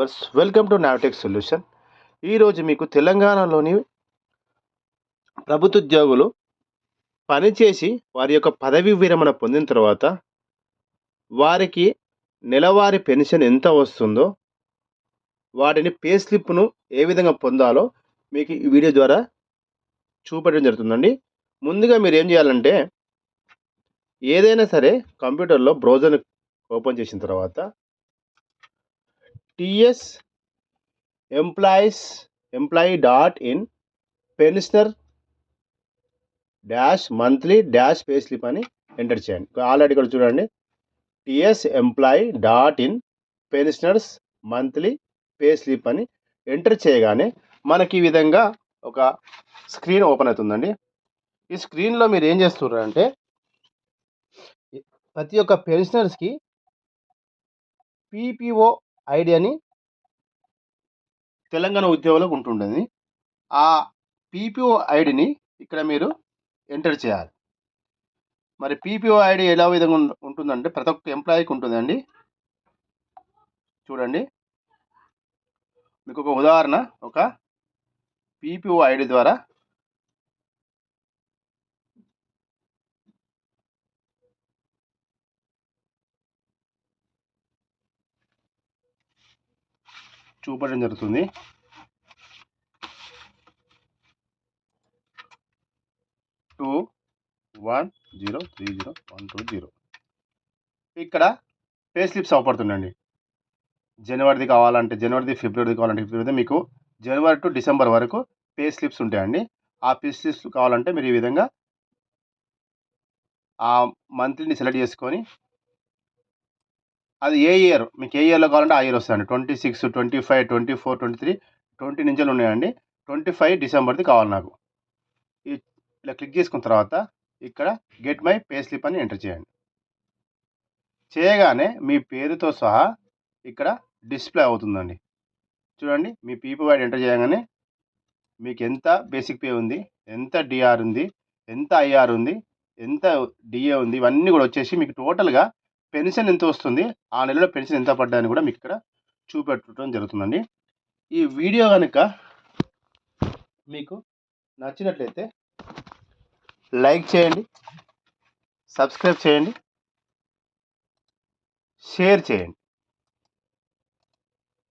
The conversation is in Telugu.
Verse welcome to Navatech solution ఈరోజు మీకు తెలంగాణలోని ప్రభుత్వ ఉద్యోగులు పనిచేసి వారి యొక్క పదవి విరమణ పొందిన తర్వాత వారికి నెలవారీ పెన్షన్ ఎంత వస్తుందో వాటిని పే స్లిప్ను ఏ విధంగా పొందాలో మీకు ఈ వీడియో ద్వారా చూపెట్టడం జరుగుతుందండి. ముందుగా మీరు ఏం చేయాలంటే ఏదైనా సరే కంప్యూటర్లో బ్రౌజర్ ఓపెన్ చేసిన తర్వాత TS employees employee dot in pensioner dash monthly dash pay slip అని ఎంటర్ చేయండి. ఆల్రెడీ ఇక్కడ చూడండి. TS employee dot in pensioners monthly pay slip అని ఎంటర్ చేయగానే మనకి ఈ విధంగా ఒక స్క్రీన్ ఓపెన్ అవుతుందండి. ఈ స్క్రీన్లో మీరు ఏం చేస్తున్నారంటే ప్రతి ఒక్క పెన్షనర్స్కి పీపీఓ ఐడి అని తెలంగాణ ఉద్యోగులకు ఉంటుండేది. ఆ పీపీఓ ఐడిని ఇక్కడ మీరు ఎంటర్ చేయాలి. మరి పీపీఓ ఐడి ఎలా విధంగా ఉంటుందంటే ప్రతి ఒక్క ఎంప్లాయీకి ఉంటుందండి. చూడండి. మీకు ఒక ఉదాహరణ ఒక పీపీఓ ఐడి ద్వారా చూపడం జరుగుతుంది. Two one zero three zero one two zero. ఇక్కడ పే స్లిప్స్ అవపడుతుందండి జనవరిది కావాలంటే జనవరిది ఫిబ్రవరిది కావాలంటే ఫిబ్రవరిది మీకు జనవరి టు డిసెంబర్ వరకు పే స్లిప్స్ ఉంటాయండి. ఆ పే స్లిప్స్ కావాలంటే మీరు ఈ విధంగా ఆ మంత్లీని సెలెక్ట్ చేసుకొని అది ఏ ఇయర్ మీకు ఏ ఇయర్లో కావాలంటే ఆ ఇయర్ వస్తుందండి. Twenty six twenty five twenty four twenty three twenty నుంచి ఉన్నాయండి? ట్వంటీ ఫైవ్ డిసెంబర్ది కావాలి నాకు. ఇలా క్లిక్ చేసుకున్న తర్వాత ఇక్కడ గెట్ మై పే స్లిప్ అని ఎంటర్ చేయండి. చేయగానే మీ పేరుతో సహా ఇక్కడ డిస్ప్లే అవుతుందండి. చూడండి మీ పీపీ వైడ్ ఎంటర్ చేయగానే మీకు ఎంత బేసిక్ పే ఉంది ఎంత డిఆర్ ఉంది ఎంత ఐఆర్ ఉంది ఎంత డిఏ ఉంది ఇవన్నీ కూడా వచ్చేసి మీకు టోటల్గా పెన్షన్ ఎంత వస్తుంది? ఆ నెలలో పెన్షన్ ఎంత పడ్డాయని కూడా మీకు ఇక్కడ చూపెట్టడం జరుగుతుందండి. ఈ వీడియో కనుక మీకు నచ్చినట్లయితే లైక్ చేయండి సబ్స్క్రైబ్ చేయండి షేర్ చేయండి.